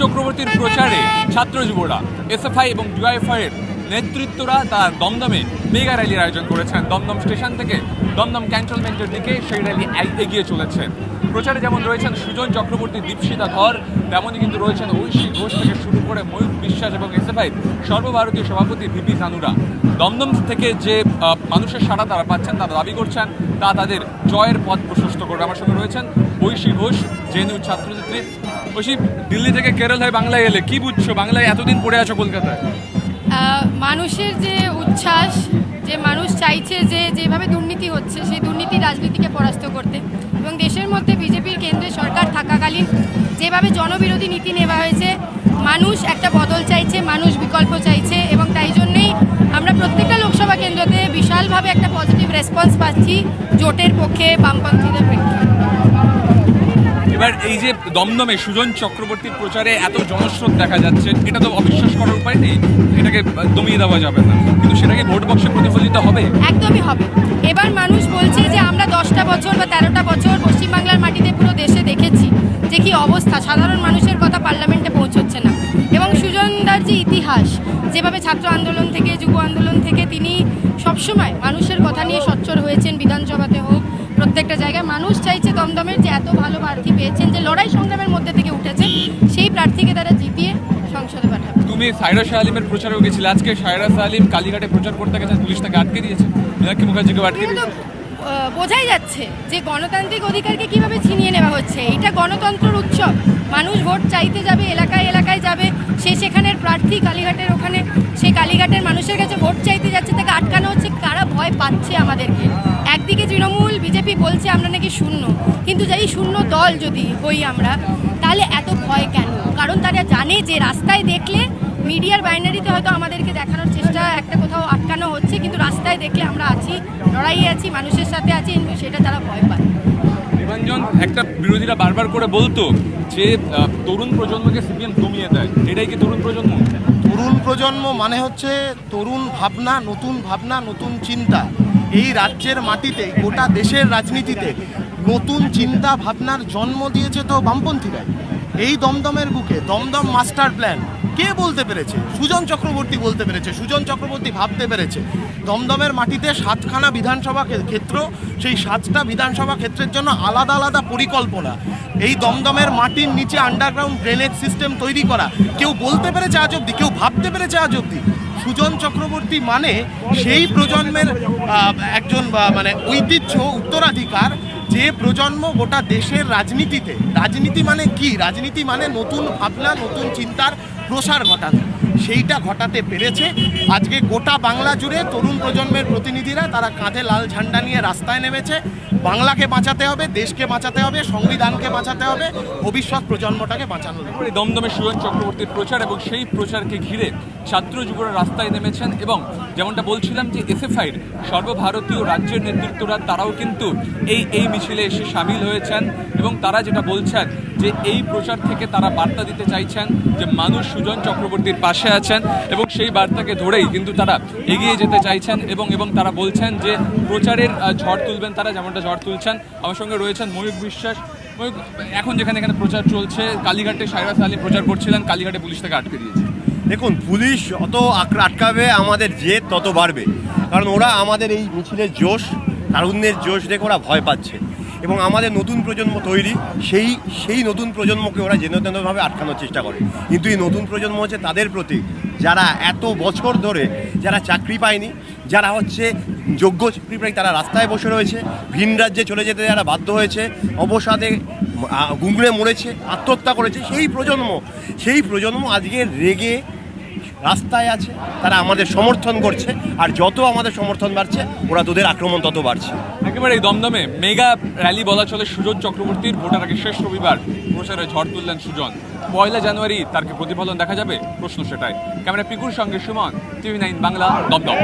চক্রবর্তীর প্রচারে ছাত্র যুবরা এসএফআই এবং ডিওয়াইএফআই এর নেতৃত্বরা তার দমদমে মেগা র্যালির আয়োজন করেছেন। দমদম স্টেশন থেকে দমদম ক্যান্টনমেন্টের দিকে সেই র্যালি এগিয়ে চলেছে। প্রচারে যেমন রয়েছেন সুজন চক্রবর্তী, দীপশিতা ধর, তেমনই কিন্তু রয়েছেন ঐশী ঘোষ থেকে শুরু করে ময়ূর বিশ্বাস এবং এসএফআই সর্বভারতীয় সভাপতি ভিপি জানুরা। দমদম থেকে যে মানুষের সাড়া তারা পাচ্ছেন, তারা দাবি করছেন, তা তাদের জয়ের পথ প্রশস্ত করবে আমার সঙ্গে রয়েছেন ঐশী ঘোষ, জেএনইউ ছাত্রনেত্রী। ঐশী, দিল্লি থেকে কেরল হয়ে বাংলায় এলে কি বুঝছ? বাংলায় এতদিন পড়ে আছো কলকাতায়। মানুষের যে উচ্ছ্বাস, যে মানুষ চাইছে যে যেভাবে দুর্নীতি হচ্ছে, সেই দুর্নীতি রাজনীতিকে পরাস্ত করতে। এবং দেশের মধ্যে বিজেপির কেন্দ্রে সরকার থাকাকালীন যেভাবে জনবিরোধী নীতি নেওয়া হয়েছে, মানুষ একটা বদল চাইছে, মানুষ বিকল্প চাইছে এবং তাই জন্যেই আমরা প্রত্যেকটা লোকসভা কেন্দ্রতে বিশালভাবে একটা পজিটিভ রেসপন্স পাচ্ছি জোটের পক্ষে বামপন্থীদের পক্ষে এবার এই যে দমদমে সুজন চক্রবর্তীর প্রচারে এত জনস্রোত দেখা যাচ্ছে, এটা তো অবিশ্বাস করার উপায় নেই। এটাকে দমিয়ে দেওয়া যাবে না। কিন্তু সেটাকে ভোট বক্সে প্রতিফলিত হবে? একদমই হবে। এবার মানুষ বলছে যে আমরা দশটা বছর বা তেরোটা বছর পশ্চিমবাংলার মাটিতে পুরো দেশে দেখেছি যে কি অবস্থা। সাধারণ মানুষের কথা পার্লামেন্টে পৌঁছচ্ছে না। এবং সুজনদার যে ইতিহাস, যেভাবে ছাত্র আন্দোলন থেকে, যুব আন্দোলন থেকে তিনি সবসময় মানুষের কথা নিয়ে সচ্চর হয়েছেন বিধানসভাতে হোক প্রত্যেকটা জায়গায় মানুষ চাইছে দমদমের যে এত ভালো প্রার্থী পেয়েছেন যে লড়াই সংগ্রামের মধ্যে থেকে উঠেছেন সেই প্রার্থীকে তারা জিতিয়ে সংসদে পাঠাবে। তুমি সাইরা শাহ আলিমের প্রচারেও গেছিলে। আজকে সাইরা শাহ আলিম কালীঘাটে প্রচার করতে গেছেন পুলিশ তাকে আটকে দিয়েছে। মীনাক্ষী মুখার্জিকে আটকে দিয়েছে। বোঝাই যাচ্ছে যে গণতান্ত্রিক অধিকারকে কীভাবে ছিনিয়ে নেওয়া হচ্ছে। এটা গণতন্ত্রের উৎসব। মানুষ ভোট চাইতে যাবে এলাকায় এলাকায় যাবে। সে সেখানের প্রার্থী কালীঘাটের ওখানে সেই কালীঘাটের মানুষের কাছে ভোট চাইতে যাচ্ছে তাকে আটকানো হচ্ছে। কারা ভয় পাচ্ছে আমাদেরকে? একদিকে তৃণমূল বিজেপি বলছে আমরা নাকি শূন্য। কিন্তু যাই শূন্য দল যদি হই আমরা তাহলে এত ভয় কেন? কারণ তারা জানে যে রাস্তায় দেখলে মিডিয়ার বাইনারিতে হয়তো আমাদেরকে দেখানোর চেষ্টা একটা কোথাও আটকানো হচ্ছে কিন্তু রাস্তায় দেখলে আমরা আছি লড়াইয়ে আছি মানুষের সাথে আছি সেটা তারা ভয় পায়। নিরঞ্জন একটা বিরোধীরা বারবার করে বলতো যে তরুণ প্রজন্মকে সিপিএম দমিয়ে দেয়। এটাই কি তরুণ প্রজন্ম? তরুণ প্রজন্ম মানে হচ্ছে তরুণ ভাবনা নতুন ভাবনা নতুন চিন্তা। এই রাজ্যের মাটিতে, গোটা দেশের রাজনীতিতে নতুন চিন্তা ভাবনার জন্ম দিয়েছে তো বামপন্থীরাই। এই দমদমের বুকে, দমদম মাস্টার প্ল্যান, কে বলতে পেরেছে? সুজন চক্রবর্তী বলতে পেরেছে, সুজন চক্রবর্তী ভাবতে পেরেছে। দমদমের মাটিতে সাতখানা বিধানসভা ক্ষেত্র, সেই সাতটা বিধানসভা ক্ষেত্রের জন্য আলাদা আলাদা পরিকল্পনা। এই দমদমের মাটির নিচে আন্ডারগ্রাউন্ড ড্রেনেজ সিস্টেম তৈরি করা, কেউ বলতে পেরেছে আজ অব্দি কেউ ভাবতে পেরেছে আজ অব্দি সুজন চক্রবর্তী মানে সেই প্রজন্মের একজন মানে ঐতিহ্য উত্তরাধিকার যে প্রজন্ম গোটা দেশের রাজনীতিতে। রাজনীতি মানে কি? রাজনীতি মানে নতুন ভাবনা, নতুন চিন্তার প্রসার ঘটানো। সেইটা ঘটাতে পেরেছে। আজকে গোটা বাংলা জুড়ে তরুণ প্রজন্মের প্রতিনিধিরা, তারা কাঁধে লাল ঝান্ডা নিয়ে রাস্তায় নেমেছে। বাংলাকে বাঁচাতে হবে, দেশকে বাঁচাতে হবে, সংবিধানকে বাঁচাতে হবে, ভবিষ্যৎ প্রজন্মটাকে বাঁচানো হবে দমদমে সুজন চক্রবর্তীর প্রচার এবং সেই প্রচারকে ঘিরে ছাত্র যুবরা রাস্তায় নেমেছেন এবং যেমনটা বলছিলাম যে এসএফআইর সর্বভারতীয় রাজ্যের নেতৃত্বরা, তারাও কিন্তু এই এই মিছিলে এসে সামিল হয়েছেন এবং তারা যেটা বলছেন যে এই প্রচার থেকে তারা বার্তা দিতে চাইছেন যে মানুষ সুজন চক্রবর্তীর পাশে আছেন এবং সেই বার্তাকে ধরেই কিন্তু তারা এগিয়ে যেতে চাইছেন এবং এবং তারা বলছেন যে প্রচারের ঝড় তুলবেন তারা, যেমনটা ঝড় তুলছেন। আমার সঙ্গে রয়েছেন ময়ূক বিশ্বাস। ময়ূক এখন যেখানে এখানে প্রচার চলছে, কালীঘাটে সাইরাস আলী প্রচার করছিলেন, কালীঘাটে পুলিশ তাকে আটকে দিয়েছে। দেখুন, পুলিশ আঁকড়া আটকাবে, আমাদের জেদ তত বাড়বে। কারণ ওরা আমাদের এই মিছিলের জোশ, তারুণ্যের জোশ দেখে ওরা ভয় পাচ্ছে। এবং আমাদের নতুন প্রজন্ম তৈরি, সেই সেই নতুন প্রজন্মকে ওরা যেন তেনভাবে আটকানোর চেষ্টা করে। কিন্তু এই নতুন প্রজন্ম হচ্ছে তাদের প্রতি, যারা এত বছর ধরে যারা চাকরি পায়নি, যারা হচ্ছে যোগ্য চাকরি পায় তারা রাস্তায় বসে রয়েছে, ভিন রাজ্যে চলে যেতে যারা বাধ্য হয়েছে, অবসাদে গুংড়ে মরেছে, আত্মহত্যা করেছে, সেই প্রজন্ম সেই প্রজন্ম আজকে রেগে রাস্তায় আছে, তারা আমাদের সমর্থন করছে, আর যত আমাদের সমর্থন বাড়ছে, ওরা তোদের আক্রমণ তত বাড়ছে। একেবারে দমদমে মেগা র্যালি বলা চলে সুজন চক্রবর্তীর ভোটার আগে শেষ রবিবার। প্রচারে ঝড় তুললেন সুজন। পয়লা জানুয়ারি তারকে প্রতিফলন দেখা যাবে? প্রশ্ন সেটাই। ক্যামেরা পিকুর সঙ্গে সুমন, টিভি নাইন বাংলা, দমদম।